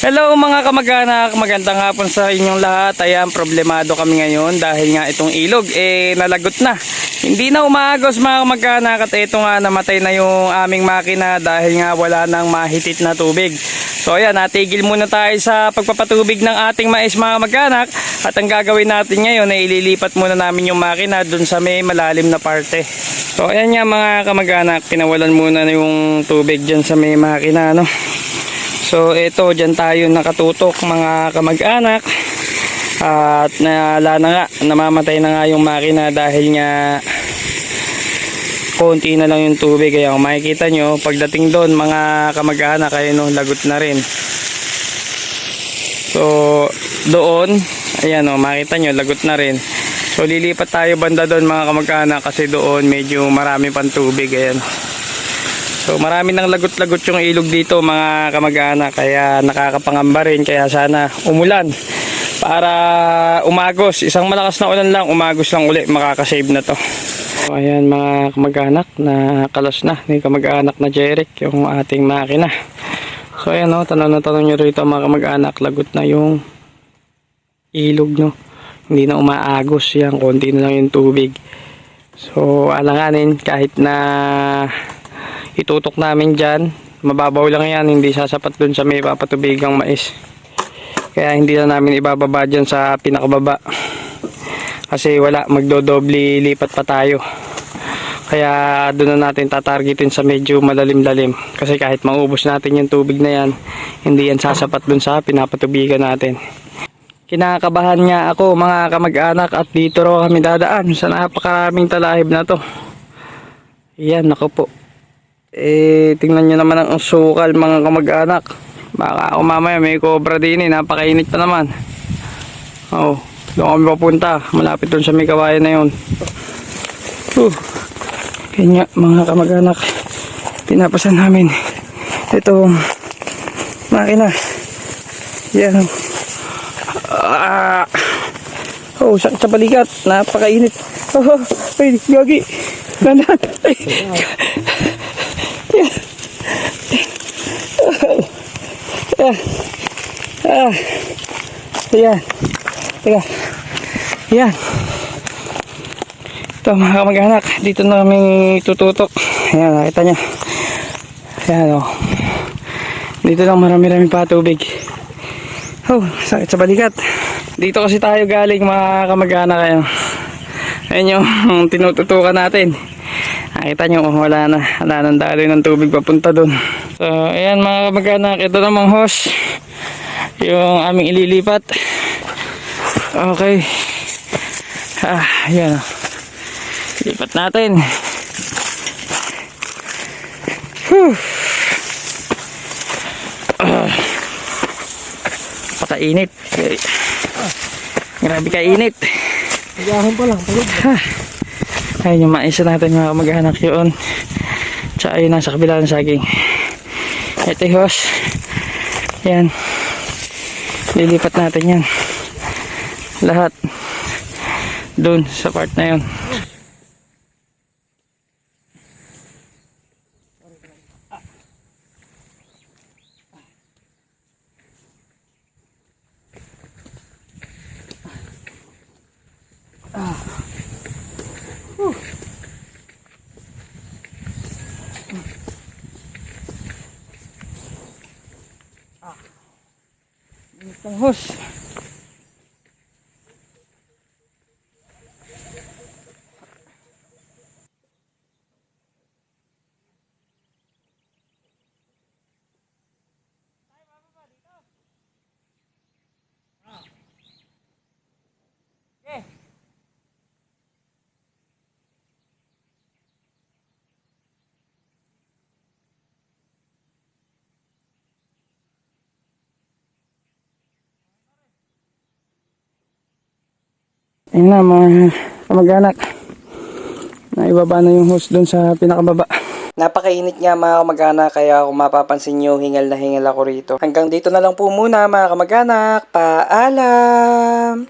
Hello mga kamag-anak, magandang hapon sa inyong lahat. Ayan, problemado kami ngayon dahil nga itong ilog eh nalagot na. Hindi na umaagos mga kamag-anak at ito nga namatay na yung aming makina dahil nga wala nang mahitit na tubig. So ayan, natigil muna tayo sa pagpapatubig ng ating mais mga kamag-anak at ang gagawin natin ngayon ay ililipat muna namin yung makina dun sa may malalim na parte. So ayan nga mga kamag-anak, pinawalan muna na yung tubig dyan sa may makina no. So ito, dyan tayo nakatutok mga kamag-anak. At nala na nga, namamatay na nga yung makina dahil nga konti na lang yung tubig. Kaya kung makikita nyo, pagdating doon mga kamag-anak, ayun no, lagot na rin. So doon, ayan o, makita nyo, lagot na rin. So lilipat tayo banda doon mga kamag-anak kasi doon medyo marami pang tubig. Ayan. So marami nang lagot-lagot yung ilog dito mga kamag-anak kaya nakakapangamba rin kaya sana umulan para umagos. Isang malakas na ulan lang, umagos lang uli, makakasave na to. So ayan mga kamag-anak na kalas na ni kamag-anak na Jeric yung ating makina. So ayan o, tanong na tanong nyo rito mga kamag-anak, lagot na yung ilog no. Hindi na umaagos yan, konti na lang yung tubig. So alanganin kahit na itutok namin dyan. Mababaw lang yan. Hindi sasapat dun sa may papatubigang mais. Kaya hindi na namin ibababa dyan sa pinakababa. Kasi wala. Magdodobli lipat pa tayo. Kaya doon na natin tatargetin sa medyo malalim-lalim. Kasi kahit maubos natin yung tubig na yan hindi yan sasapat dun sa pinapatubigan natin. Kinakabahan nga ako mga kamag-anak at dito raw kami dadaan sa napakaraming talahib na to. Yan ako po eh, tingnan nyo naman ang sukal mga kamag-anak. Baka ako mamaya may cobra din eh. Napakainit pa naman. Oh, doon kami papunta. Malapit doon sa may kawayan na yun. Uh, kanya mga kamag-anak. Pinapasan namin. Ito, makina. Yan. Ah. Oh, sakit sa balikat. Napakainit. Oh, ay, gagi. Ay. Ayan. Teka. Ayan. Ito mga kamag-anak. Dito na kami tututok. Ayan, nakita nyo. Ayan o. Dito lang marami-rami pa tubig. Oh, sakit sa balikat. Dito kasi tayo galing mga kamag-anak. Ayan. Ayan yung tinututukan natin. Nakita nyo, oh, wala na. Wala nang daloy ng tubig papunta doon. So, ayan mga kamag-anak. Ito namang hose. Yung aming ililipat. Okay. Ah, ayan. oh. Lipat natin. Whew. Ah. Pakainit. Okay. Grabe kainit. Gahon pa lang, pagod. Ayun yung maisa natin mga mag-anak yun. Tsaka ayun nasa kabila ng saging. Ito yung hose. Yan. Lilipat natin yan. Lahat. Doon sa part na yun. Itong Ayun na mga kamag-anak. Naibaba na yung hose doon sa pinakababa. Napakainit nga mga kamag-anak kaya kung mapapansin nyo hingal na hingal ako rito. Hanggang dito na lang po muna mga kamag-anak. Paalam!